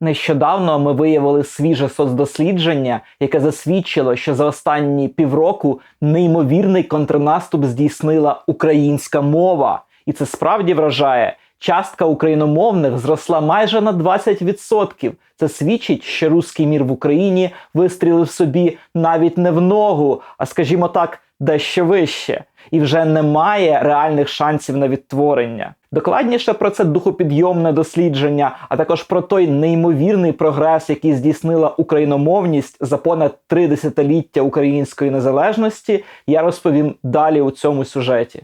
Нещодавно ми виявили свіже соцдослідження, яке засвідчило, що за останні півроку неймовірний контрнаступ здійснила українська мова, і це справді вражає. Частка україномовних зросла майже на 20%. Це свідчить, що руський мір в Україні вистрілив собі навіть не в ногу, а скажімо так, дещо вище, і вже немає реальних шансів на відтворення. Докладніше про це духопідйомне дослідження, а також про той неймовірний прогрес, який здійснила україномовність за понад три десятиліття української незалежності, я розповім далі у цьому сюжеті.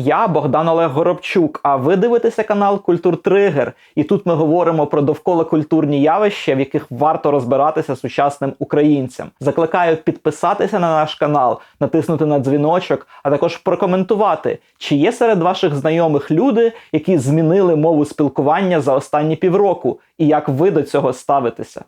Я Богдан Олег Горобчук. А ви дивитеся канал Культур Тригер. І тут ми говоримо про довкола культурні явища, в яких варто розбиратися сучасним українцям. Закликаю підписатися на наш канал, натиснути на дзвіночок, а також прокоментувати, чи є серед ваших знайомих люди, які змінили мову спілкування за останні півроку, і як ви до цього ставитеся.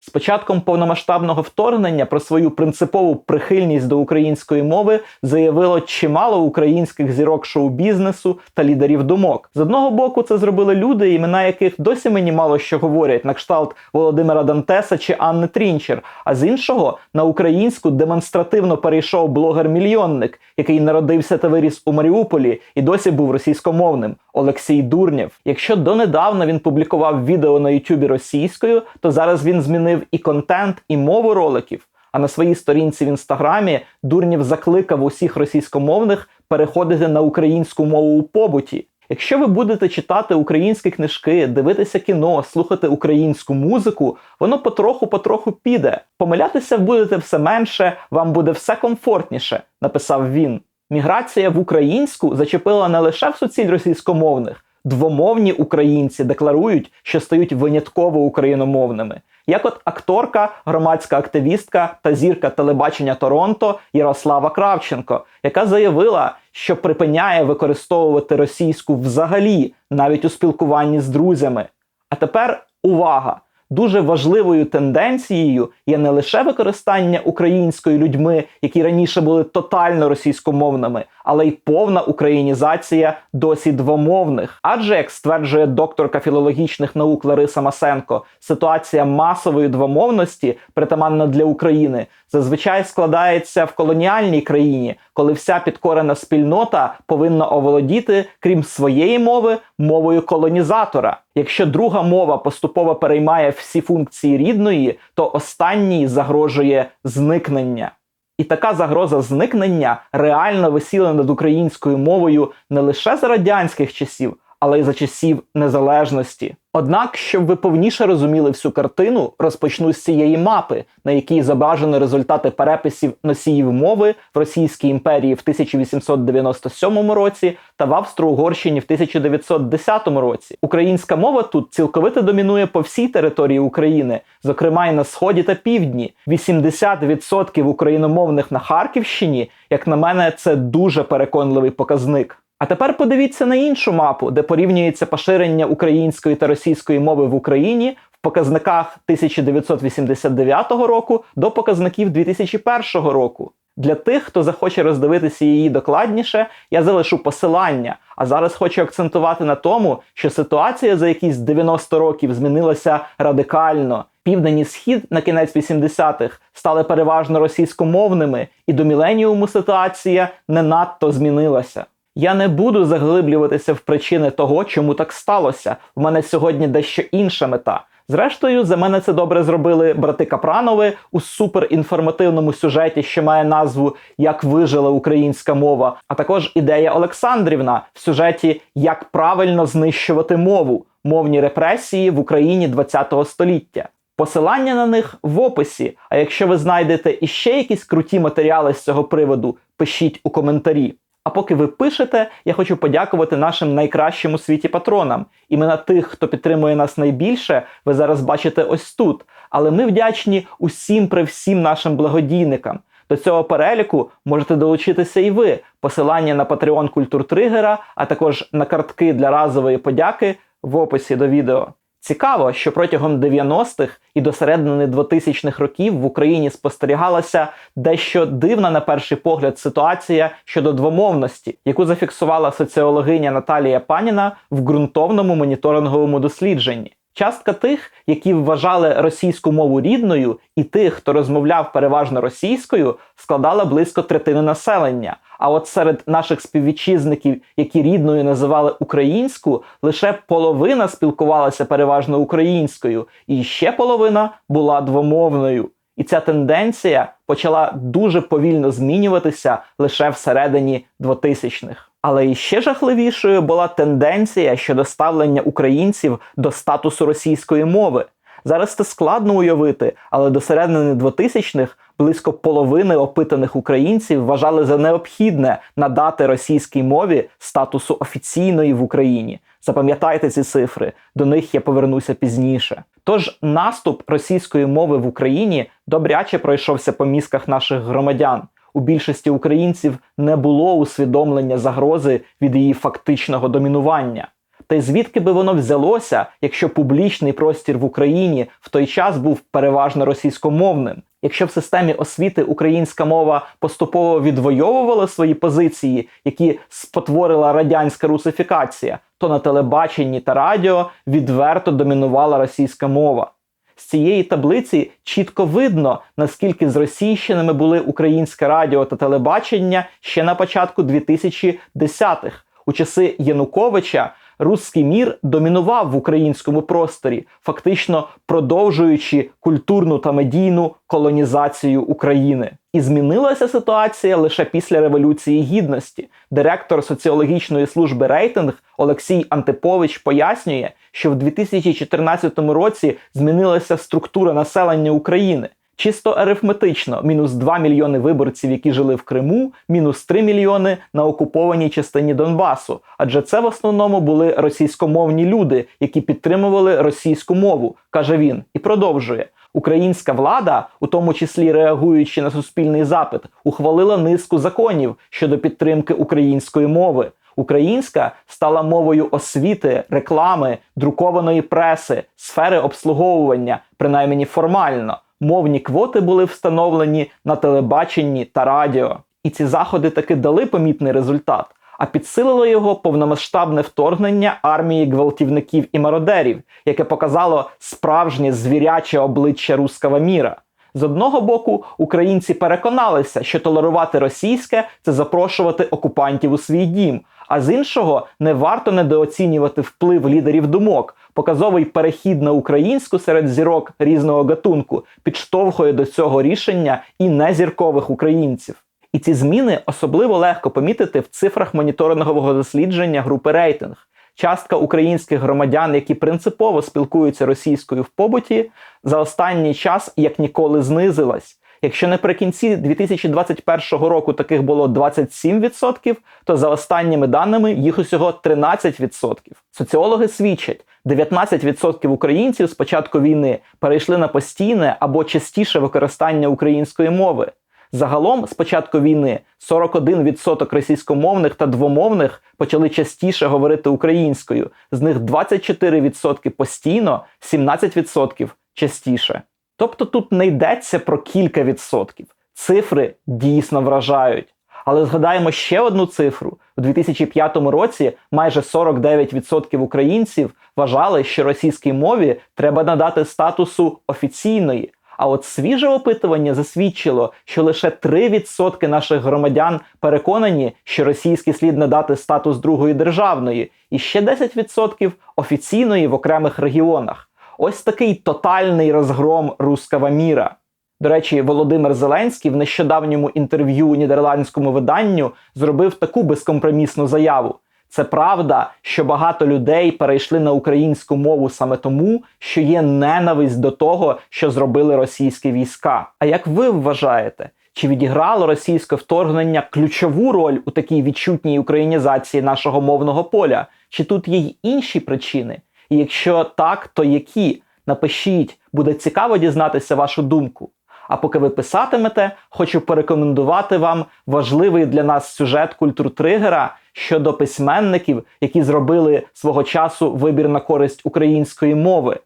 З початком повномасштабного вторгнення про свою принципову прихильність до української мови заявило чимало українських зірок шоу-бізнесу та лідерів думок. З одного боку, це зробили люди, імена яких досі мені мало що говорять, на кшталт Володимира Дантеса чи Анни Трінчер. А з іншого на українську демонстративно перейшов блогер-мільйонник, який народився та виріс у Маріуполі і досі був російськомовним. Олексій Дурнєв. Якщо донедавна він публікував відео на Ютубі російською, то зараз він змінив і контент, і мову роликів. А на своїй сторінці в інстаграмі Дурнєв закликав усіх російськомовних переходити на українську мову у побуті. Якщо ви будете читати українські книжки, дивитися кіно, слухати українську музику, воно потроху-потроху піде. Помилятися будете все менше, вам буде все комфортніше, написав він. Міграція в українську зачепила не лише в суціль російськомовних. Двомовні українці декларують, що стають винятково україномовними. Як от акторка, громадська активістка та зірка телебачення Торонто Ярослава Кравченко, яка заявила, що припиняє використовувати російську взагалі навіть у спілкуванні з друзями. А тепер увага! Дуже важливою тенденцією є не лише використання української людьми, які раніше були тотально російськомовними, але й повна українізація досі двомовних. Адже, як стверджує докторка філологічних наук Лариса Масенко, ситуація масової двомовності, притаманна для України, зазвичай складається в колоніальній країні, коли вся підкорена спільнота повинна оволодіти, крім своєї мови, мовою колонізатора. Якщо друга мова поступово переймає всі функції рідної, то останній загрожує зникнення. І така загроза зникнення реально висіла над українською мовою не лише за радянських часів, але й за часів незалежності. Однак, щоб ви повніше розуміли всю картину, розпочну з цієї мапи, на якій зображено результати переписів носіїв мови в Російській імперії в 1897 році та в Австро-Угорщині в 1910 році. Українська мова тут цілковито домінує по всій території України, зокрема й на сході та півдні. 80% україномовних на Харківщині, як на мене, це дуже переконливий показник. А тепер подивіться на іншу мапу, де порівнюється поширення української та російської мови в Україні в показниках 1989 року до показників 2001 року. Для тих, хто захоче роздивитися її докладніше, я залишу посилання. А зараз хочу акцентувати на тому, що ситуація за якісь 90 років змінилася радикально. Південь і схід на кінець 80-х стали переважно російськомовними, і до міленіуму ситуація не надто змінилася. Я не буду заглиблюватися в причини того, чому так сталося. В мене сьогодні дещо інша мета. Зрештою, за мене це добре зробили брати Капранови у суперінформативному сюжеті, що має назву Як вижила українська мова, а також ідея Олександрівна в сюжеті Як правильно знищувати мову, мовні репресії в Україні ХХ століття. Посилання на них в описі. А якщо ви знайдете іще якісь круті матеріали з цього приводу, пишіть у коментарі. А поки ви пишете, я хочу подякувати нашим найкращим у світі патронам. Імена тих, хто підтримує нас найбільше, ви зараз бачите ось тут. Але ми вдячні усім при всім нашим благодійникам. До цього переліку можете долучитися і ви. Посилання на Patreon Культур Тригера, а також на картки для разової подяки в описі до відео. Цікаво, що протягом 90-х і до середини 2000-х років в Україні спостерігалася дещо дивна на перший погляд ситуація щодо двомовності, яку зафіксувала соціологиня Наталія Паніна в ґрунтовному моніторинговому дослідженні. Частка тих, які вважали російську мову рідною, і тих, хто розмовляв переважно російською, складала близько третини населення. А от серед наших співвітчизників, які рідною називали українську, лише половина спілкувалася переважно українською, і ще половина була двомовною. І ця тенденція почала дуже повільно змінюватися лише всередині 2000-х. Але іще жахливішою була тенденція щодо ставлення українців до статусу російської мови. Зараз це складно уявити, але до середини 2000-х близько половини опитаних українців вважали за необхідне надати російській мові статусу офіційної в Україні. Запам'ятайте ці цифри, до них я повернуся пізніше. Тож наступ російської мови в Україні добряче пройшовся по мізках наших громадян. У більшості українців не було усвідомлення загрози від її фактичного домінування. Та й звідки би воно взялося, якщо публічний простір в Україні в той час був переважно російськомовним? Якщо в системі освіти українська мова поступово відвоювала свої позиції, які спотворила радянська русифікація, то на телебаченні та радіо відверто домінувала російська мова. З цієї таблиці чітко видно, наскільки зросійщеними були українське радіо та телебачення ще на початку 2010-х. У часи Януковича Руський мір домінував в українському просторі, фактично продовжуючи культурну та медійну колонізацію України. І змінилася ситуація лише після Революції Гідності. Директор соціологічної служби рейтинг Олексій Антипович пояснює, що в 2014 році змінилася структура населення України. Чисто арифметично, мінус 2 мільйони виборців, які жили в Криму, мінус 3 мільйони на окупованій частині Донбасу. Адже це в основному були російськомовні люди, які підтримували російську мову, каже він, і продовжує. Українська влада, у тому числі реагуючи на суспільний запит, ухвалила низку законів щодо підтримки української мови. Українська стала мовою освіти, реклами, друкованої преси, сфери обслуговування, принаймні формально мовні квоти були встановлені на телебаченні та радіо. І ці заходи таки дали помітний результат, а підсилило його повномасштабне вторгнення армії гвалтівників і мародерів, яке показало справжнє звіряче обличчя руского міра. З одного боку, українці переконалися, що толерувати російське це запрошувати окупантів у свій дім. А з іншого не варто недооцінювати вплив лідерів думок. Показовий перехід на українську серед зірок різного гатунку підштовхує до цього рішення і незіркових українців. І ці зміни особливо легко помітити в цифрах моніторингового дослідження групи рейтинг. Частка українських громадян, які принципово спілкуються російською в побуті, за останній час як ніколи знизилась. Якщо наприкінці 2021 року таких було 27%, то за останніми даними їх усього 13%. Соціологи свідчать, 19% українців з початку війни перейшли на постійне або частіше використання української мови. Загалом, з початку війни, 41% російськомовних та двомовних почали частіше говорити українською, з них 24% постійно, 17% частіше. Тобто тут не йдеться про кілька відсотків. Цифри дійсно вражають. Але згадаємо ще одну цифру: у 2005 році майже 49% українців вважали, що російській мові треба надати статусу офіційної. А от свіже опитування засвідчило, що лише 3% наших громадян переконані, що російський слід надати статус другої державної, і ще 10% офіційної в окремих регіонах. Ось такий тотальний розгром руского міра. До речі, Володимир Зеленський в нещодавньому інтерв'ю нідерландському виданню зробив таку безкомпромісну заяву. Це правда, що багато людей перейшли на українську мову саме тому, що є ненависть до того, що зробили російські війська. А як ви вважаєте, чи відіграло російське вторгнення ключову роль у такій відчутній українізації нашого мовного поля? Чи тут є й інші причини? І якщо так, то які? Напишіть, буде цікаво дізнатися вашу думку. А поки ви писатимете, хочу порекомендувати вам важливий для нас сюжет культуртригера щодо письменників, які зробили свого часу вибір на користь української мови.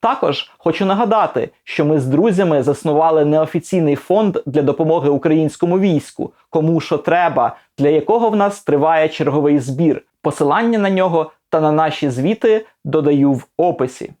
Також хочу нагадати, що ми з друзями заснували неофіційний фонд для допомоги українському війську, кому що треба, для якого в нас триває черговий збір. Посилання на нього та на наші звіти додаю в описі.